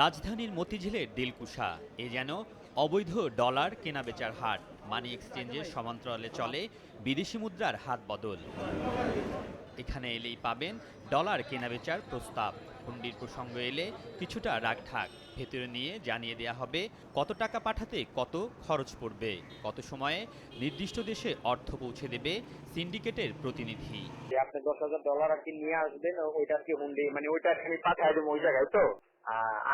রাজধানীর মতিঝিলের দিলকুশা। এ যেন অবৈধ ডলার কেনাবেচার হাট। মানি এক্সচেঞ্জের সমান্তরালে চলে বিদেশি মুদ্রার হাত বদল। এখানে এলেই পাবেন ডলার কেনাবেচার প্রস্তাব। হুন্ডির প্রসঙ্গ এলে কিছুটা রাগঢাক। ভেতরে নিয়ে জানিয়ে দেয়া হবে কত টাকা পাঠাতে কত খরচ পড়বে, কত সময়ে নির্দিষ্ট দেশে অর্থ পৌঁছে দেবে সিন্ডিকেটের প্রতিনিধি। আপনি দশ হাজার ডলার আর কি নিয়ে আসবেন ওইটা আর কি হুন্ডি মানে ওইটা আমি পাঠাই দেবো ওই জায়গায় তো?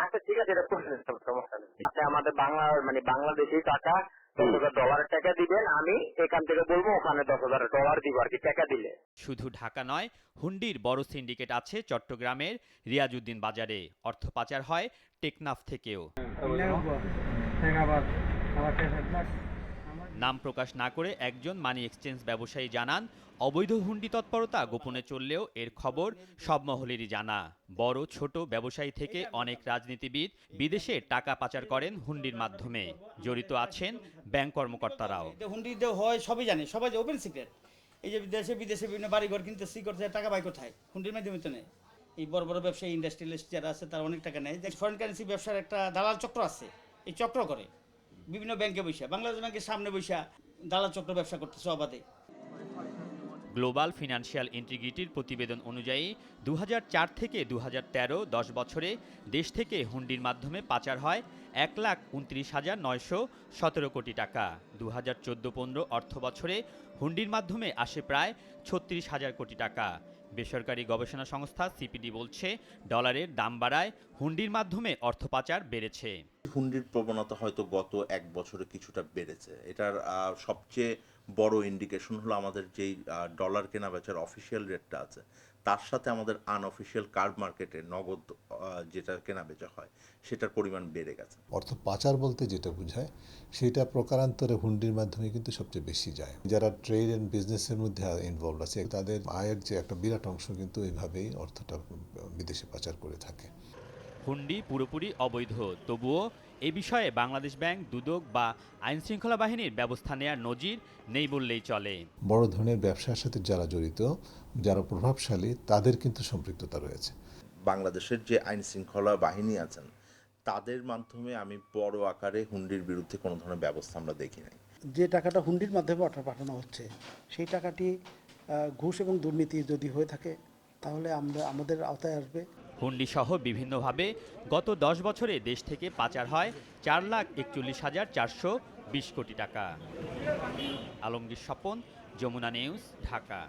আচ্ছা ঠিক আছে এটা করে সমস্যা নেই। আপনি আমাদের বাংলা মানে বাংলাদেশি টাকা দশ হাজার ডলারের টাকা দিবেন আমি এখান থেকে বলব ওখানে দশ হাজার ডলার দিব আর কি টাকা দিলে। শুধু ঢাকা নয় হুন্ডির বড় সিন্ডিকেট আছে চট্টগ্রামের রিয়াজউদ্দিন বাজারে। অর্থ পাচার হয় টেকনাফ থেকেও। নাম প্রকাশ না করে একজন মানি এক্সচেঞ্জ ব্যবসায়ী জানান, অবৈধ হুন্ডি তৎপরতা গোপনে চললেও এর খবর সব মহলেরই জানা। বড়, ছোট ব্যবসায়ী থেকে অনেক রাজনীতিবিদ বিদেশে টাকা পাচার করেন হুন্ডির মাধ্যমে। জড়িত আছেন ব্যাংক কর্মকর্তারাও। হুন্ডি যে হয়, সবই জানে, সবাই ওপেন সিক্রেট এই যে বিদেশে বিদেশে বিভিন্ন বাড়িঘর কিনতে সি করতে টাকা পায় কোথায়? হুন্ডির মাধ্যমে তো নেই। এই বড় বড় ব্যবসায়ী ইন্ডাস্ট্রিয়ালিস্ট যারা আছে, তারা অনেক টাকা নেয়। ফরেন কারেন্সি ব্যবসার একটা দালাল চক্র আছে, এই চক্র করে। বিভিন্ন ব্যাংকে বৈশা বাংলাদেশ ব্যাংকের সামনে বৈশা দালাল চক্র ব্যবসা করতেছে অবাধে। গ্লোবাল ফিনান্সিয়াল ইন্টিগ্রিটির প্রতিবেদন অনুযায়ী দু হাজার চার থেকে দু দশ বছরে দেশ থেকে হুন্ডির মাধ্যমে পাচার হয় এক লাখ উনত্রিশ হাজার নয়শো সতেরো কোটি টাকা। দু হাজার চোদ্দ পনেরো অর্থ বছরে হুন্ডির মাধ্যমে আসে প্রায় ছত্রিশ হাজার কোটি টাকা। বেসরকারি গবেষণা সংস্থা সিপিডি বলছে, ডলারের দাম বাড়ায় হুন্ডির মাধ্যমে অর্থ পাচার বেড়েছে। হুন্ডির প্রবণতা হয়তো গত এক বছরে কিছুটা বেড়েছে। এটার সবচেয়ে বড় ইন্ডিকেশন হলো আমাদের যেই ডলার কেনা বেচার অফিসিয়াল রেটটা আছে। তার সাথে আমাদের আনঅফিসিয়াল কার্ড মার্কেটে নগদ যেটা কেনা বেচা হয়, সেটার পরিমাণ বেড়ে গেছে। অর্থ পাচার বলতে যেটা বোঝায়, সেটা প্রকারান্তরে হুন্ডির মাধ্যমে কিন্তু সবচেয়ে বেশি যায়। যারা ট্রেড অ্যান্ড বিজনেসের মধ্যে ইনভলভ আছে, তাদের আয়ের যে একটা বিরাট অংশ কিন্তু এইভাবেই অর্থটা বিদেশে পাচার করে থাকে। হুন্ডি পুরোপুরি অবৈধ। তবুও এ বিষয়ে বাংলাদেশ ব্যাংক দুদক বা আইনশৃঙ্খলা বাহিনীর ব্যবস্থা নেয়ার নজির নেই বললেই চলে। বড় ধরনের ব্যবসার সাথে যারা জড়িত যারা প্রভাবশালী তাদের কিন্তু সম্পৃক্ততা রয়েছে। বাংলাদেশের যে আইন শৃঙ্খলা বাহিনী আছেন তাদের মাধ্যমে আমি বড় আকারে হুন্ডির বিরুদ্ধে কোনো ধরনের ব্যবস্থা আমরা দেখি নাই। যে টাকাটা হুন্ডির মাধ্যমে অর্থ পাঠানো হচ্ছে সেই টাকাটি ঘুষ এবং দুর্নীতি যদি হয়ে থাকে তাহলে আমরা আমাদের আওতায় আসবে। হুন্ডি সহ বিভিন্নভাবে গত দশ বছরে দেশ থেকে পাচার হয় চার লাখ একচল্লিশ হাজার চারশো বিশ কোটি টাকা। আলমগীর স্বপন, যমুনা নিউজ, ঢাকা।